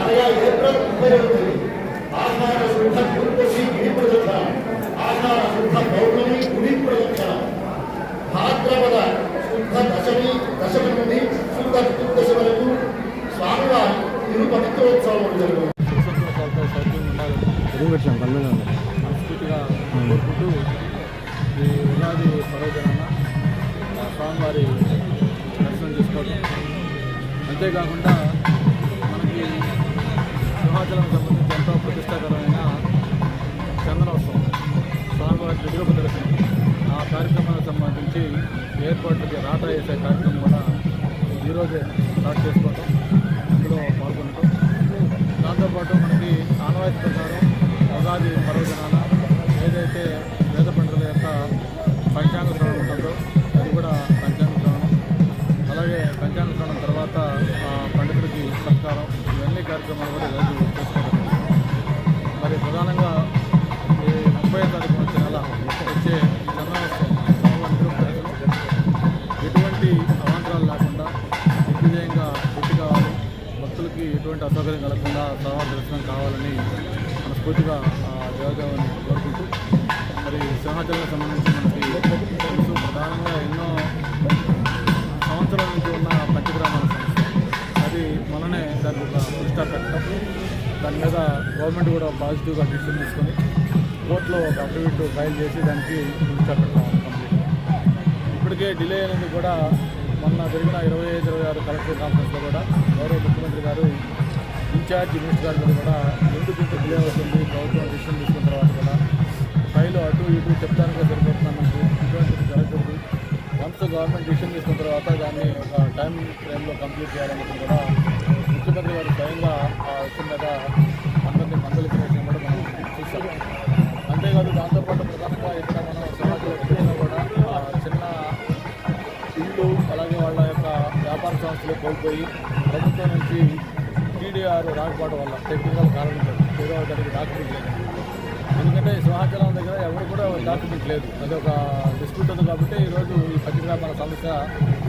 అనగా ఏప్రిల్ ముప్పై ఒకటి ఆషాఢ శుద్ధ పూర్వశి గుడి ప్రదక్షణ ఆషాఢ శుద్ధ పౌర్ణమి గుడి ప్రదక్షణ భాద్రపద ఈ ఉగాది పర్వదినాన స్వామివారి దర్శనం చేసుకోవడం అంతేకాకుండా మనకి సింహాచలం సంబంధించి ఎంతో ప్రతిష్టాకరమైన చందనోత్సవం స్వామివారి దిగువ దర్శనం ఆ కార్యక్రమానికి సంబంధించి ఏర్పాట్లకి రాటా వేసే కార్యక్రమం కూడా ఈరోజే స్టార్ట్ చేసుకోవటం. ప్రధానంగా ఈ ముప్పై తారీఖు వచ్చే నెల వచ్చే చంద్రోత్సవం ఎటువంటి అవాంతరాలు లేకుండా దిగ్విజయంగా పూర్తి కావాలి. భక్తులకి ఎటువంటి అసౌకర్యం కలగకుండా స్వామివారి దర్శనం కావాలని మనస్ఫూర్తిగా దేవదేవాన్ని కోరుకుంటూ మరి సింహాచలం సంబంధించి మనకి ప్రధానంగా ఎన్నో సంవత్సరాల నుంచి ఉన్న పంచగ్రామాల సంస్థ అది మననే దానికి ఒక పురుషా పెట్టడం. దాని మీద గవర్నమెంట్ కూడా పాజిటివ్గా డిసిషన్ తీసుకొని కోర్టులో ఒక అఫిడవిట్ ఫైల్ చేసి దానికి పురుషా కంప్లీట్. ఇప్పటికే డిలే అయినది కూడా మొన్న జరిగిన ఇరవై ఐదు ఇరవై ఆరు కలెక్టర్ కాన్ఫరెన్స్లో కూడా గౌరవ ముఖ్యమంత్రి గారు ఇన్ఛార్జ్ మినిస్టర్ గారు కూడా ఎందుకు ఇంత డిలే అవుతుంది ప్రభుత్వం డిసిషన్ తీసుకున్న తర్వాత కూడా ఫైల్ అటు ఇటు చెప్తానికి సరిపోతున్నాం మనకు? ఇటువంటిది జరగకూడదు. వన్స్ గవర్నమెంట్ డిసిషన్ తీసుకున్న తర్వాత దాన్ని ఒక టైం ఫ్రేమ్లో కంప్లీట్ చేయాలన్నది కూడా ముఖ్యమంత్రి గారు స్వయంగా ఆ విషయం మీద అందరినీ మందలించిన కూడా మనం చూసాం అంతేకాదు దాంతోపాటు ప్రధానంగా ఇక్కడ మనం సమాజంలో ఎక్కడైనా కూడా చిన్న ఇల్లు అలాగే వాళ్ళ యొక్క వ్యాపార సంస్థలు కోల్పోయి ప్రభుత్వం నుంచి టీడీఆర్ రాకపోవడం వల్ల టెక్నికల్ కారణం ఏదో దానికి డాక్యుమెంట్ లేదు. ఎందుకంటే సింహాచలం దగ్గర ఎవరు కూడా డాక్యుమెంట్ లేదు. అది ఒక డిస్ప్యూట్ ఉంది కాబట్టి ఈరోజు ఈ పత్రికాపాల సమస్య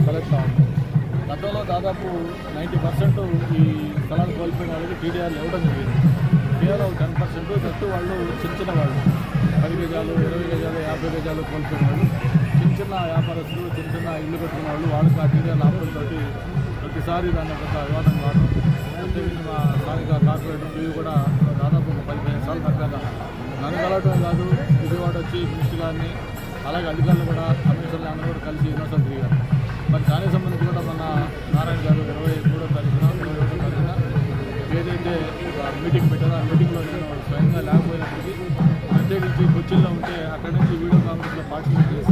తలెత్తా ఉంది. గతంలో దాదాపు నైంటీ పర్సెంట్ ఈ స్థలాలు కోల్పోయిన వాళ్ళకి టీడీఆర్లు ఇవ్వడం జరిగింది. కేవలం టెన్ పర్సెంట్ జట్టు వాళ్ళు చిన్న చిన్న వాళ్ళు. పది గజాలు ఇరవై గజాలు యాభై గజాలు కోల్పోయిన వాళ్ళు. చిన్న చిన్న వ్యాపారస్తులు చిన్న చిన్న ఇల్లు కట్టుకున్న వాళ్ళు వాళ్ళకి ఆ టీడీఆర్ ఆపడంతో ప్రతిసారి దాన్ని ఒక వివాదం కావడం. ప్రత్యేకించి మా స్థానిక కార్పొరేటర్ ఇవి కూడా దాదాపు ఒక పది పదిహేను సార్లు దగ్గర నన్ను కలవటం కాదు విజయవాడ వచ్చి మినిస్టర్ గారిని అలాగే అధికారులు కూడా కమిషనర్లు అందరూ కూడా కలిసి ఎన్నోసార్లు తిరిగారు. మరి దానికి సంబంధించి కూడా మన నారాయణ గారు ఇరవై మూడో తారీఖున ఇరవై ఒకటో తారీఖున ఏదైతే మీటింగ్ పెట్టారో ఆ మీటింగ్లో నేను స్వయంగా లేకపోయినప్పటికీ ప్రత్యేకించి కొచ్చిన్లో ఉంటే అక్కడి నుంచి వీడియో కాన్ఫరెన్స్లో పార్టిసిపేట్ చేసి